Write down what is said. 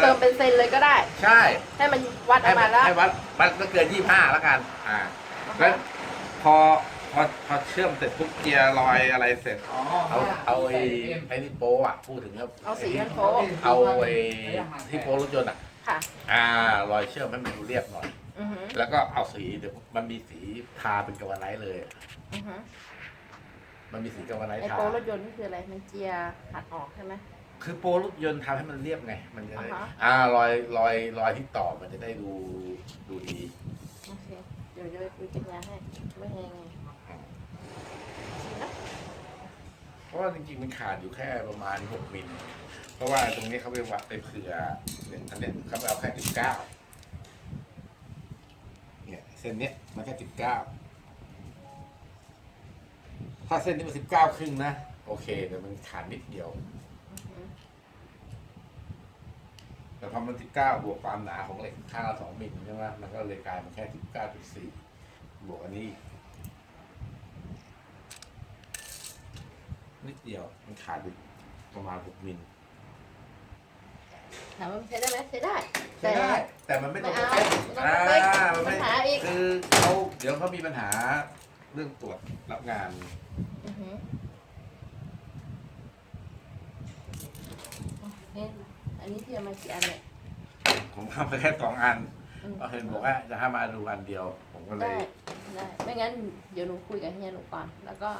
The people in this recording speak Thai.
เติมเป็นเซนเลยก็ได้ ใช่ให้มันวัดอให้อกมัมานแล้วให้วัดมันก็เกินยี่ห้าแล้วกัน อ่า แล้วพอพอพอเชื่อมเสร็จปุ๊บเกียร์ลอยอะไรเสร็จเอาเอาไอ้ไอ้นี่โป้อะพูดถึงครับเอาสีกันโป๊ะเอาไอ้ที่โป้รถยนต์อะค่ะ อ่ารอยเชื่อมให้มันดูเรียบหน่อย อือหือแล้วก็เอาสีเดี๋ยวมันมีสีทาเป็นกาวาไนท์เลย อือหือมันมีสีกาวาไนท์ไอทาโป๊ะรถยนต์นี่คืออะไรมันเจียร์หัดออกใช่ไหม คือโป้รถยนต์ทำให้มันเรียบไง มันจะได้อ่าฮะ อ่ารอยรอยรอยที่ต่อมันจะได้ดูดูดีโอเค เดี๋ยวจะไปคุยกันยาให้ ไม่แห้งไงนะเพราะว่าจริงๆมันขาดอยู่แค่ประมาณหกมิลเพราะว่าตรงนี้เขาไปวัดไปเผื่อเนี่ยอันเนี้ยเขาไปเอาแค่สิบเก้าเนี่ยเส้นเนี้ยมันแค่สิบเก้าถ้าเส้นนี้มันสิบเก้าครึ่งนะโอเคแต่มันขาดนิดเดียวอือหือ แต่พอมันสิบเก้าบวกความหนาของเหล็กข้างละสองมิลใช่ไหมมันก็เลยกลายเป็นแค่สิบเก้าจุดสี่บวกอันนี้อีกนิดเดียวมันขาดอยู่ประมาณหกมิลถามว่าใช้ได้ไหมใช้ได้ ใช้ได้ แต่มันไม่ตรงไม่เอาเป๊ะไม่ต้องอ่าเป๊ะมันไม่ปัญหาอีก คือเขาเดี๋ยวเขามีปัญหาเรื่องตรวจรับงาน อื เอ๊ะอันนี้เทียมมากี่อันเนี่ย ผมทำไปแค่สองอันอืมก็เห็นบอกว่าจะให้มาดูอันเดียว ผมก็เลได้ย ได้ ไม่งั้นเดี๋ยวหนูคุยกับเฮียหนูก่อน แล้วก็